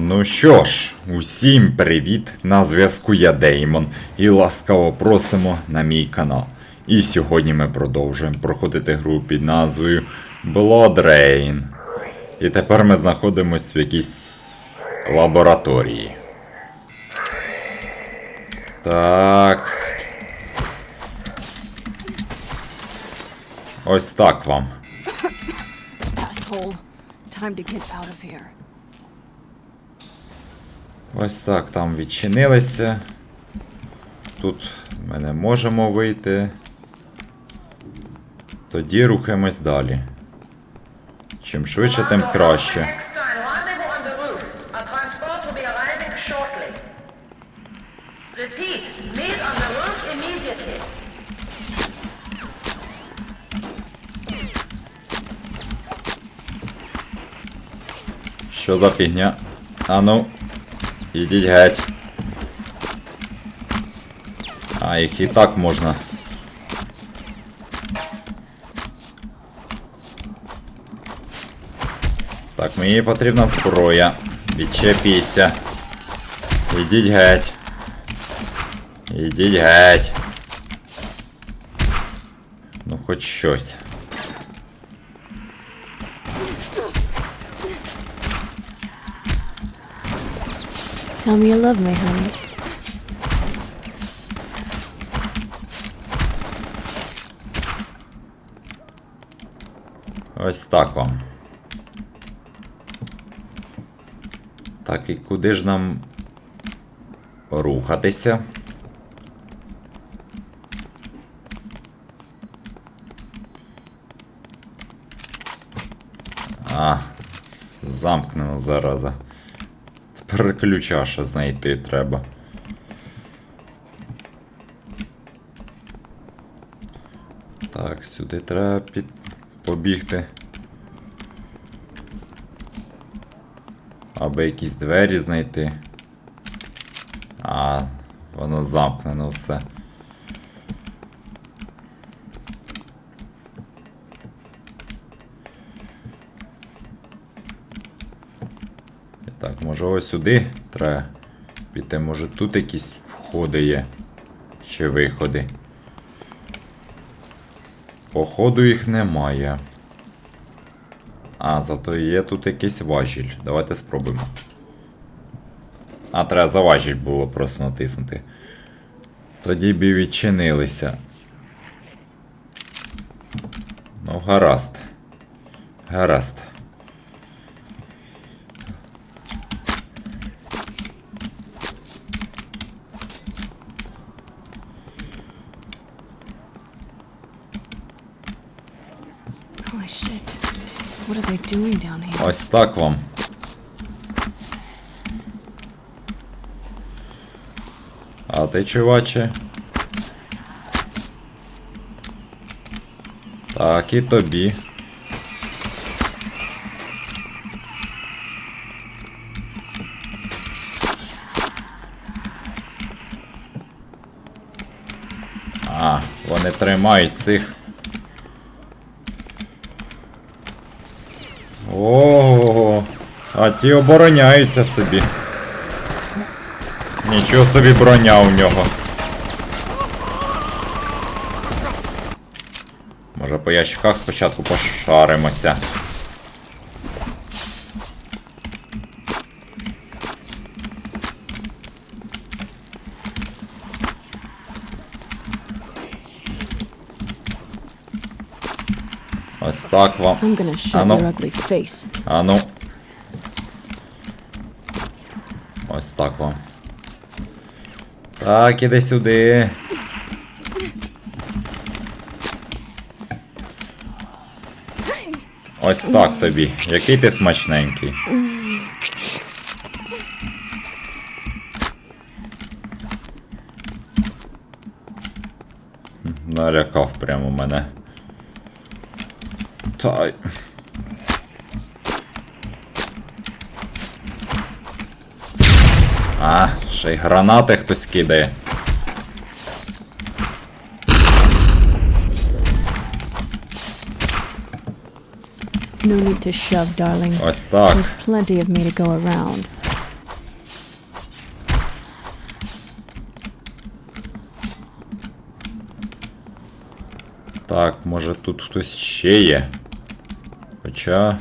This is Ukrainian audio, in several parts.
Ну що ж, усім привіт! На зв'язку я Деймон і ласкаво просимо на мій канал. І сьогодні ми продовжуємо проходити гру під назвою Blood Rain. І тепер ми знаходимося в якійсь лабораторії. Так. Ось так вам. Time to get out of here. Ось так там відчинилися. Тут ми не можемо вийти. Тоді рухаємось далі. Чим швидше, тим краще. Що за фігня? А ну. Ідіть геть. А, їх і так можна. Так, мені потрібна зброя. Відчепіться. Ідіть геть. Ідіть геть. Ну, хоч щось. Tell me you love me, honey. Ось так вам. Так, і куди ж нам рухатися? А, замкнено зараза. Тепер ключа ще знайти треба. Так, сюди треба під... побігти. Аби якісь двері знайти. А, воно замкнено все. Так, може ось сюди треба піти. Може тут якісь входи є. Чи виходи. Походу їх немає. А, зато є тут якийсь важіль. Давайте спробуємо. А, треба за важіль було просто натиснути. Тоді б і відчинилися. Ну, гаразд. Гаразд. Are they doing down here? Ось так вам. А ти, чуваче? Так, і тобі. А, вони тримають цих. Ого, а ті обороняються собі. Нічого собі броня у нього. Може по ящиках спочатку пошаримося. Ось так вам. I'm gonna shove Ah, no. your ugly face. А ну. Ось так вам. Так, іди сюди. Ось так тобі. Який ти смачненький. Налякав прямо мене. Та. А, ще й гранати хтось кидає. No need to shove, darling. Ось так. There's plenty of me to go around. Так, може тут хтось ще є. Хоча.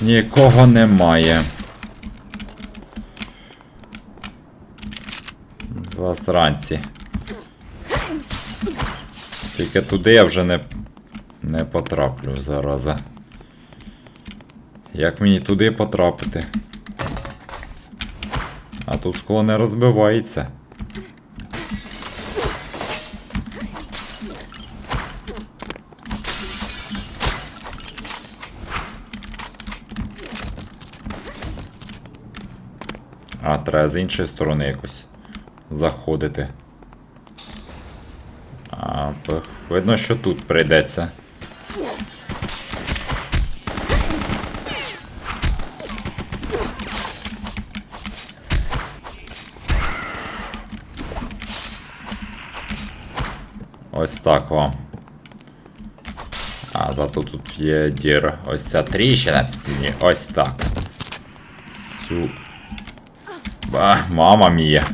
Нікого немає. Засранці. Тільки туди я вже не, не потраплю зараза. Як мені туди потрапити? А тут скло не розбивається. А, треба з іншої сторони якось заходити. А, видно, що тут прийдеться. Ось так вам. А, зато тут є діра. Ось ця тріщина в стіні. Ось так. Су. Ба, мама мія.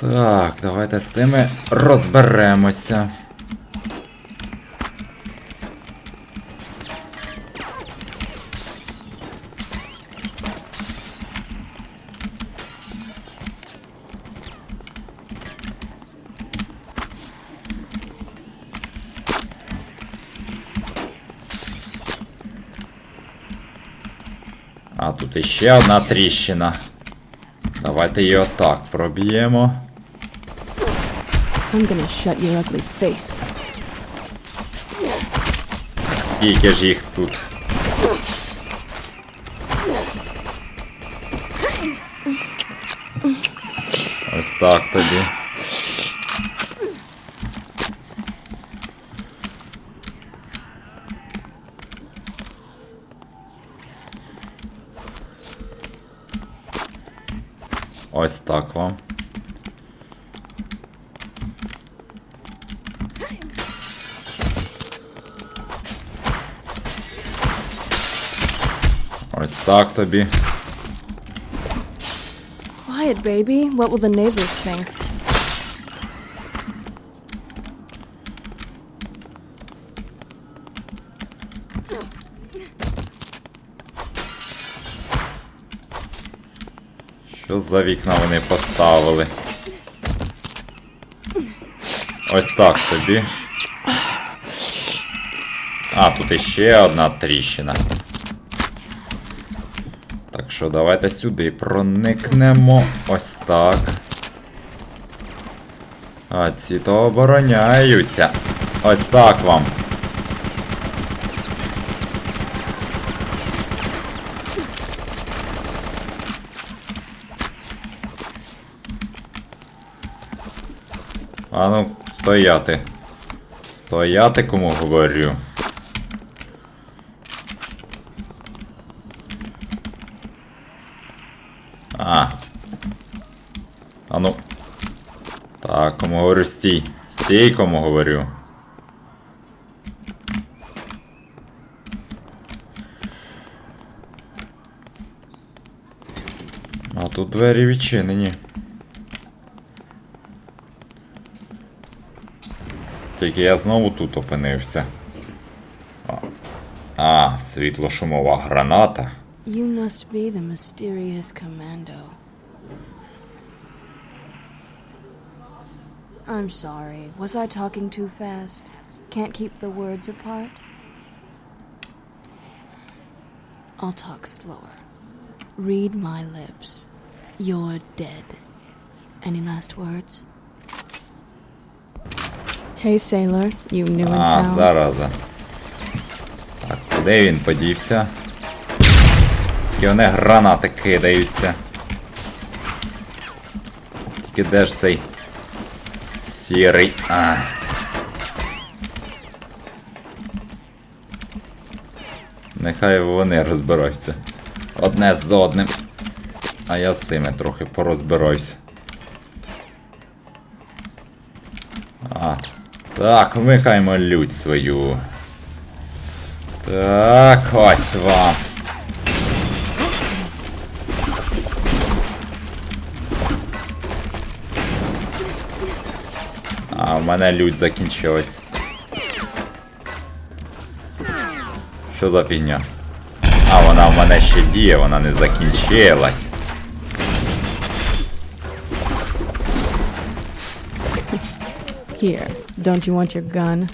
Так, давайте з цими розберемося. А тут іще одна тріщина. Давайте її отак проб'ємо. Скільки ж їх тут? Ось так тобі. Ось так вам. Ось так тобі. Quiet, baby. What will the neighbors think? Що за вікна вони поставили? Ось так тобі. А, тут іще одна тріщина. Так що давайте сюди проникнемо. Ось так. А ці то обороняються. Ось так вам. А ну, стояти. Стояти, кому говорю. А. А ну. Так, кому говорю, стій. Стій, кому говорю. А тут двері відчинені. Тільки я знову тут опинився. А, а світлошумова граната. You must be the mysterious commando. I'm sorry. Was I talking too fast? Can't keep the words apart? I'll talk slower. Read my lips. You're dead. Any last words? Hey, sailor. You new in А, town? зараза. Так, куди він подівся? Тільки вони гранати кидаються. Тільки де ж цей сірий. А. Нехай вони розбираються. Одне з одним. А я з цими трохи порозбираюся. Так, вмикаємо лють свою. Так, ось вам. А, в мене лють закінчилась. Що за фігня? А, вона в мене ще діє, вона не закінчилась. Here don't you want your gun?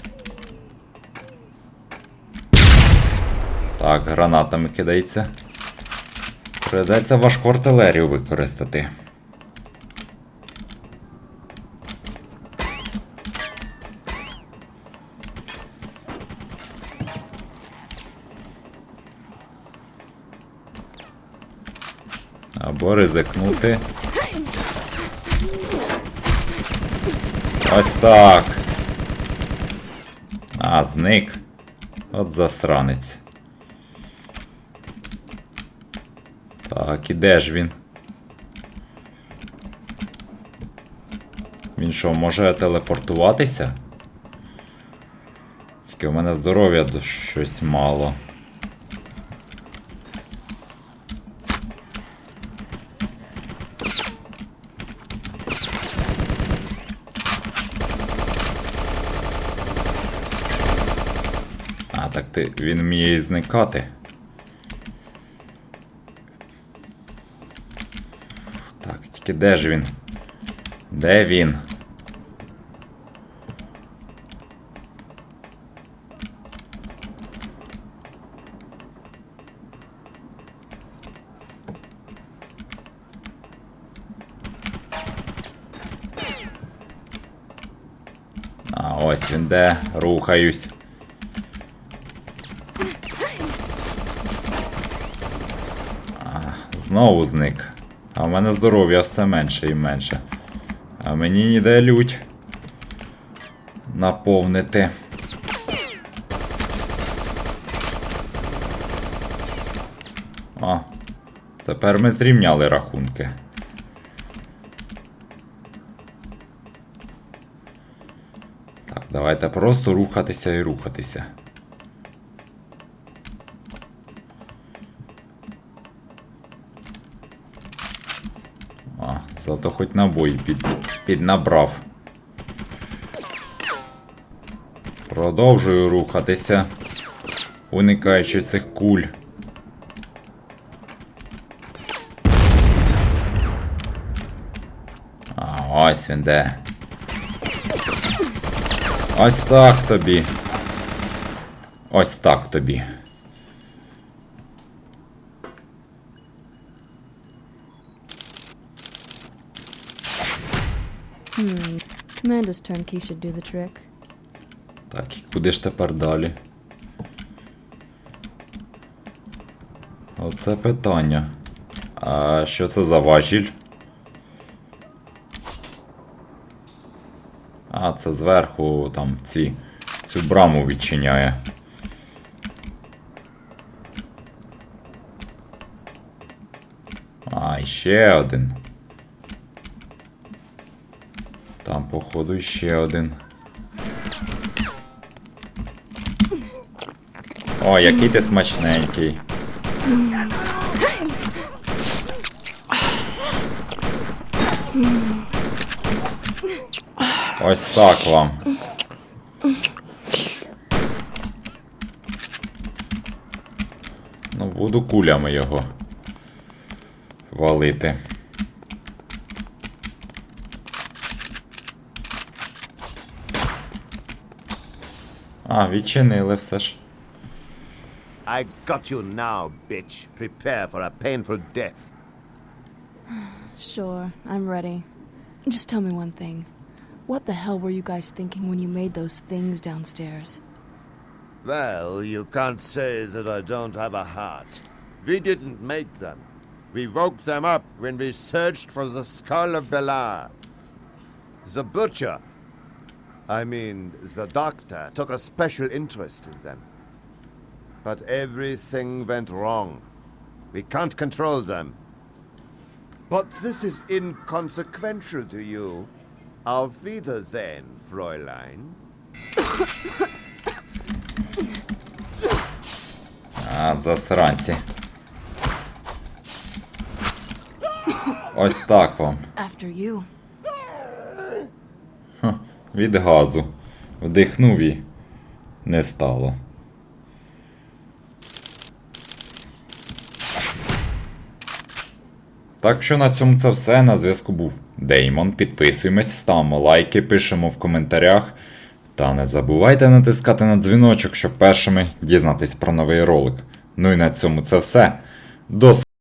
Так, гранатами кидається. Придеться важку артилерію використати. Або ризикнути. Ось так. А, зник. От засранець. Так, і де ж він? Він що, може телепортуватися? Тільки у мене здоров'я щось мало. А, так ти він вміє і зникати. Так, тільки де ж він? Де він? А, ось він де. Рухаюсь. Знову зник. А в мене здоров'я все менше і менше. А мені ніде лють. Наповнити. О, тепер ми зрівняли рахунки. Так, давайте просто рухатися і рухатися. Зато хоч набої під, піднабрав. Продовжую рухатися, уникаючи цих куль. А, ось він де. Ось так тобі. Ось так тобі. Amanda's turnkey should do the trick. Так, і куди ж тепер далі? Оце питання. А що це за важіль? А, це зверху там ці. Цю браму відчиняє. А, і ще один. Там, походу, ще один. О, який ти смачненький. Ось так вам. Ну, буду кулями його валити. А, відчинили все ж. I got you now, bitch. Prepare for a painful death. Sure, I'm ready. Just tell me one thing. What the hell were you guys thinking when you made those things downstairs? Well, you can't say that I don't have a heart. We didn't make them. We woke them up when we searched for the skull of Belar. The butcher, I mean, the doctor, took a special interest in them. But everything went wrong. We can't control them. But this is inconsequential to you. Auf Wiedersehen, Fräulein. А, засранці. Ось так вам. After you. Від газу. Вдихнув і не стало. Так що на цьому це все. На зв'язку був Деймон. Підписуємось, ставимо лайки, пишемо в коментарях. Та не забувайте натискати на дзвіночок, щоб першими дізнатись про новий ролик. Ну і на цьому це все. До